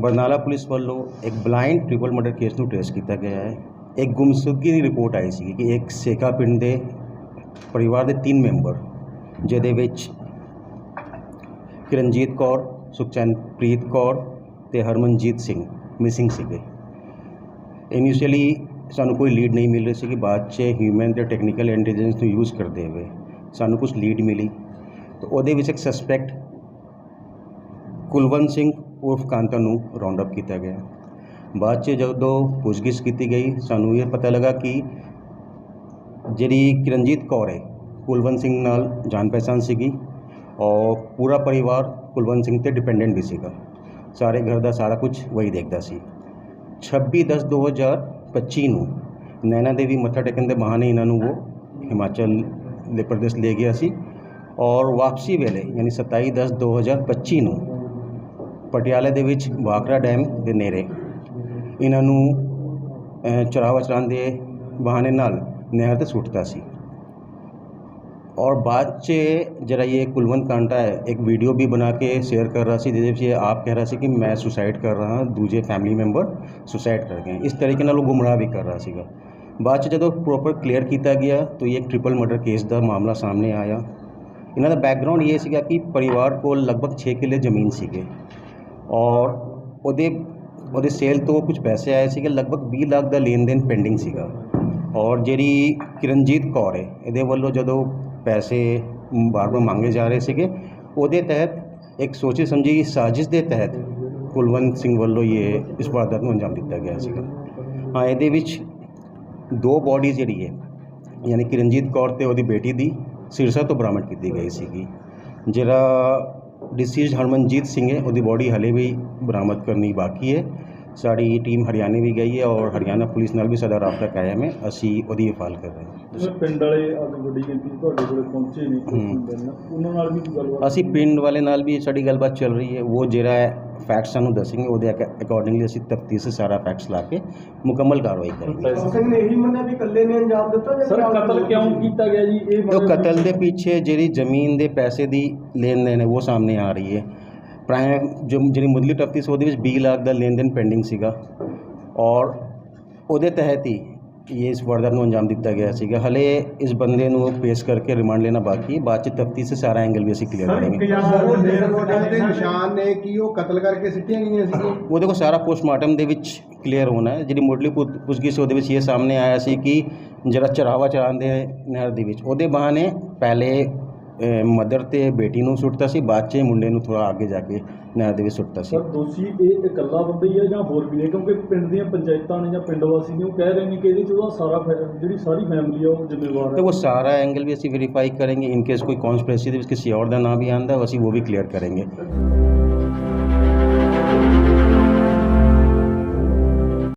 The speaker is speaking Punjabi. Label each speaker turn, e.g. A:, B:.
A: ਬਰਨਾਲਾ ਪੁਲਿਸ ਵੱਲੋਂ ਇੱਕ ਬਲਾਈਂਡ ਟ੍ਰਿਪਲ ਮਰਡਰ ਕੇਸ ਨੂੰ ਟ੍ਰੇਸ ਕੀਤਾ ਗਿਆ ਹੈ। ਇੱਕ ਗੁੰਮਸ਼ੁਦਗੀ ਦੀ ਰਿਪੋਰਟ ਆਈ ਸੀ ਕਿ ਇੱਕ ਸੇਕਾ ਪਿੰਡ ਦੇ ਪਰਿਵਾਰ ਦੇ ਤਿੰਨ ਮੈਂਬਰ ਜਿਹਦੇ ਵਿੱਚ ਕਿਰਨਜੀਤ ਕੌਰ, ਸੁਖਚੈਨਪ੍ਰੀਤ ਕੌਰ ਤੇ ਹਰਮਨਜੀਤ ਸਿੰਘ ਮਿਸਿੰਗ ਸੀਗੇ। ਇਨੀਸ਼ੀਅਲੀ ਸਾਨੂੰ ਕੋਈ ਲੀਡ ਨਹੀਂ ਮਿਲ ਰਹੀ ਸੀ ਕਿ ਬਾਅਦ 'ਚ ਹਿਊਮਨ ਤੇ ਟੈਕਨੀਕਲ ਇੰਟੈਲੀਜੈਂਸ ਨੂੰ ਯੂਜ਼ ਕਰਦੇ ਹੋਏ ਸਾਨੂੰ ਕੁਝ ਲੀਡ ਮਿਲੀ। ਤਾਂ ਉਹਦੇ ਵਿੱਚ ਇੱਕ ਸਸਪੈਕਟ ਕੁਲਵੰਤ ਸਿੰਘ ਉਰਫ ਕਾਂਤਾ ਨੂੰ ਰਾਉਂਡ ਅਪ ਕੀਤਾ ਗਿਆ। ਬਾਅਦ 'ਚ ਜਦੋਂ ਪੁੱਛਗਿੱਛ ਕੀਤੀ ਗਈ, ਸਾਨੂੰ ਇਹ ਪਤਾ ਲੱਗਾ ਕਿ ਜਿਹੜੀ ਕਿਰਨਜੀਤ ਕੌਰ ਹੈ, ਕੁਲਵੰਤ ਸਿੰਘ ਨਾਲ ਜਾਣ ਪਹਿਚਾਣ ਸੀਗੀ ਔਰ ਪੂਰਾ ਪਰਿਵਾਰ ਕੁਲਵੰਤ ਸਿੰਘ ਤੇ ਡਿਪੈਂਡੈਂਟ ਵੀ ਸੀਗਾ। ਸਾਰੇ ਘਰ ਦਾ ਸਾਰਾ ਕੁਝ ਵਹੀ ਦੇਖਦਾ ਸੀ। 26 10 2025 ਨੂੰ ਨੈਣਾ ਦੇਵੀ ਮੱਥਾ ਟੇਕਣ ਦੇ ਬਹਾਨੇ ਇਹਨਾਂ ਨੂੰ ਉਹ ਹਿਮਾਚਲ ਦੇ ਪ੍ਰਦੇਸ਼ ਲੈ ਗਿਆ ਸੀ ਔਰ ਵਾਪਸੀ ਵੇਲੇ, ਯਾਨੀ 27 10 2025 ਨੂੰ ਪਟਿਆਲੇ ਦੇ ਵਿੱਚ ਵਾਕਰਾ ਡੈਮ ਦੇ ਨੇੜੇ। ਇਹਨਾਂ ਨੂੰ ਅਹ, ਚਰਾਵਾ ਚਰਾਉਣ ਦੇ ਬਹਾਨੇ ਨਾਲ ਨਹਿਰ ਤੇ ਸੁੱਟਦਾ ਸੀ। ਔਰ ਬਾਅਦ 'ਚ ਜਿਹੜਾ ਇਹ ਕੁਲਵੰਤ ਕਾਂਟਾ ਹੈ ਇੱਕ ਵੀਡੀਓ ਵੀ ਬਣਾ ਕੇ ਸ਼ੇਅਰ ਕਰ ਰਿਹਾ ਸੀ ਜਿਹਦੇ ਵਿੱਚ ਇਹ ਆਪ ਕਹਿ ਰਿਹਾ ਸੀ ਕਿ ਮੈਂ ਸੁਸਾਈਡ ਕਰ ਰਹਾ ਹਾਂ ਦੂਜੇ ਫੈਮਿਲੀ ਮੈਂਬਰ ਸੁਸਾਈਡ ਕਰ ਗਏ। ਇਸ ਤਰੀਕੇ ਨਾਲ ਉਹ ਗੁੰਮਰਾਹ ਵੀ ਕਰ ਰਿਹਾ ਸੀਗਾ। ਬਾਅਦ 'ਚ ਜਦੋਂ ਪ੍ਰੋਪਰ ਕਲੀਅਰ ਕੀਤਾ ਗਿਆ ਤਾਂ ਇਹ ਇੱਕ ਟ੍ਰਿਪਲ ਮਰਡਰ ਕੇਸ ਦਾ ਮਾਮਲਾ ਸਾਹਮਣੇ ਆਇਆ। ਇਹਨਾਂ ਦਾ ਬੈਕਗ੍ਰਾਉਂਡ ਇਹ ਸੀਗਾ ਕਿ ਪਰਿਵਾਰ ਕੋਲ ਲਗਭਗ 6 ਕਿੱਲੇ ਜ਼ਮੀਨ ਸੀਗੇ। ਔਰ ਉਹਦੇ ਉਹਦੇ ਸੇਲ ਤੋਂ ਕੁਝ ਪੈਸੇ ਆਏ ਸੀਗੇ, ਲਗਭਗ 20 ਲੱਖ ਦਾ ਲੈਣ ਦੇਣ ਪੈਂਡਿੰਗ ਸੀਗਾ। ਔਰ ਜਿਹੜੀ ਕਿਰਨਜੀਤ ਕੌਰ ਹੈ, ਇਹਦੇ ਵੱਲੋਂ ਜਦੋਂ ਪੈਸੇ ਬਾਰ-ਬਾਰ ਮੰਗੇ ਜਾ ਰਹੇ ਸੀਗੇ, ਉਹਦੇ ਤਹਿਤ ਇੱਕ ਸੋਚੀ ਸਮਝੀ ਸਾਜ਼ਿਸ਼ ਦੇ ਤਹਿਤ ਕੁਲਵੰਤ ਸਿੰਘ ਵੱਲੋਂ ਇਹ, ਇਸ ਵਾਰਦਾਤ ਨੂੰ ਅੰਜਾਮ ਦਿੱਤਾ ਗਿਆ ਸੀਗਾ। ਹਾਂ, ਇਹਦੇ ਵਿੱਚ ਦੋ ਬੋਡੀ ਜਿਹੜੀ ਹੈ, ਯਾਨੀ ਕਿ ਰਣਜੀਤ ਕੌਰ ਤੇ ਉਹਦੀ ਬੇਟੀ ਦੀ ਸਿਰਸਾ ਤੋਂ ਬਰਾਮਦ ਕੀਤੀ ਗਈ ਸੀਗੀ, ਜਿਹੜਾ ਡਿਸੀਜ਼ਡ ਹਰਮਨਜੀਤ ਸਿੰਘ ਹੈ ਉਹਦੀ ਬੋਡੀ ਹਲੇ ਵੀ ਬਰਾਮਦ ਕਰਨੀ ਬਾਕੀ ਹੈ। ਸਾਡੀ ਟੀਮ ਹਰਿਆਣੇ ਵੀ ਗਈ ਹੈ ਔਰ ਹਰਿਆਣਾ ਪੁਲਿਸ ਨਾਲ ਵੀ ਸਦਾ ਰਾਬਤਾ ਕਾਇਮ ਹੈ। ਅਸੀਂ ਉਹਦੀ ਹਫਾਲ ਕਰ ਰਹੇ ਹਾਂ।
B: ਪਿੰਡ ਵਾਲੇ ਅੱਜ ਵੱਡੀ ਗਿਣਤੀ ਤੁਹਾਡੇ ਕੋਲ ਪਹੁੰਚੇ ਨੇ ਉਹਨਾਂ ਨਾਲ ਵੀ ਗੱਲਬਾਤ
A: ਅਸੀਂ ਪਿੰਡ ਵਾਲੇ ਨਾਲ ਵੀ ਸਾਡੀ ਗੱਲਬਾਤ ਚੱਲ ਰਹੀ ਹੈ। ਉਹ ਜਿਹੜਾ ਹੈ ਫੈਕਟਸ ਸਾਨੂੰ ਦੱਸਣਗੇ ਉਹਦੇ ਅਕੋਰਡਿੰਗਲੀ ਅਸੀਂ ਤਫਤੀਸ਼ ਸਾਰਾ ਫੈਕਟਸ ਲਾ ਕੇ ਮੁਕੰਮਲ ਕਾਰਵਾਈ ਕਰਾਂਗੇ।
B: ਸਰ ਕਤਲ ਕਿਉਂ ਕੀਤਾ ਗਿਆ ਜੀ? ਇਹ
A: ਕਤਲ ਦੇ ਪਿੱਛੇ ਜਿਹੜੀ ਜ਼ਮੀਨ ਦੇ ਪੈਸੇ ਦੀ ਲੈਣ ਦੇਣ ਹੈ ਉਹ ਸਾਹਮਣੇ ਆ ਰਹੀ ਹੈ। ਪ੍ਰਾਈਮ ਜੋ ਜਿਹੜੀ ਮੁੱਢਲੀ ਤਫਤੀਸ਼ ਉਹਦੇ ਵਿੱਚ 20 ਲੱਖ ਦਾ ਲੈਣ ਦੇਣ ਪੈਂਡਿੰਗ ਸੀਗਾ ਔਰ ਉਹਦੇ ਤਹਿਤ ਹੀ ਇਹ ਇਸ ਵਾਰਦਾਤ ਨੂੰ ਅੰਜਾਮ ਦਿੱਤਾ ਗਿਆ ਸੀਗਾ। ਹਲੇ ਇਸ ਬੰਦੇ ਨੂੰ ਪੇਸ਼ ਕਰਕੇ ਰਿਮਾਂਡ ਲੈਣਾ ਬਾਕੀ ਬਾਅਦ ਚ ਤਫਤੀਸ਼ ਸੇ ਸਾਰਾ ਐਂਗਲ ਵੀ ਅਸੀਂ ਕਲੀਅਰ ਕਰਾਂਗੇ।
C: ਦੇ ਨਿਸ਼ਾਨ ਨੇ ਕਿ ਉਹ ਕਤਲ ਕਰਕੇ ਸਿੱਟੀਆਂ ਗਈਆਂ ਸੀਗੀਆਂ
A: ਉਹਦੇ ਕੋਲ ਸਾਰਾ ਪੋਸਟਮਾਰਟਮ ਦੇ ਵਿੱਚ ਕਲੀਅਰ ਹੋਣਾ ਹੈ। ਜਿਹੜੀ ਮੁੱਢਲੀ ਪੁੱਛ- ਪੁੱਛਗਿੱਛ ਉਹਦੇ ਵਿੱਚ ਇਹ ਸਾਹਮਣੇ ਆਇਆ ਸੀ ਕਿ ਜਿਹੜਾ ਚਰਾਵਾ ਚਰਾਉਂਦੇ ਨਹਿਰ ਦੇ ਵਿੱਚ ਉਹਦੇ ਬਹਾਨੇ ਪਹਿਲੇ ਮਦਰ ਤੇ ਬੇਟੀ ਨੂੰ ਸੁੱਟਤਾ ਸੀ ਬਾਅਦ 'ਚ ਮੁੰਡੇ ਨੂੰ ਥੋੜਾ ਅੱਗੇ ਜਾ ਕੇ ਨਹਿਰ ਦੇ ਵਿੱਚ ਸੁੱਟਤਾ ਸੀ।
B: ਸਰ ਦੋਸ਼ੀ ਇਹ ਇਕੱਲਾ ਬੰਦਾ ਹੀ ਹੈ ਜਾਂ ਹੋਰ ਵੀ ਨੇ? ਕਿਉਂਕਿ ਪਿੰਡ ਦੀਆਂ ਪੰਚਾਇਤਾਂ ਨੇ ਜਾਂ ਪਿੰਡ ਵਾਸੀ ਨੇ ਉਹ ਕਹਿ ਰਹੇ ਨੇ ਕਿ ਇਹਦੇ 'ਚ ਉਹਦਾ ਸਾਰਾ ਫੈ- ਜਿਹੜੀ ਸਾਰੀ ਫੈਮਿਲੀ ਆ ਉਹ ਜ਼ਿੰਮੇਵਾਰ
A: ਤੇ
B: ਹੈ
A: ਉਹ ਸਾਰਾ ਐਂਗਲ ਵੀ ਅਸੀਂ ਵੈਰੀਫਾਈ ਕਰਾਂਗੇ ਇਨ ਕੇਸ ਕੋਈ ਕੌਨਸਪੀਰੇਸੀ ਦੇ ਵਿੱਚ ਕਿਸੇ और ਦਾ ਨਾਮ ਵੀ ਆਂਦਾ ਅਸੀਂ ਉਹ ਵੀ ਕਲੀਅਰ ਕਰਾਂਗੇ।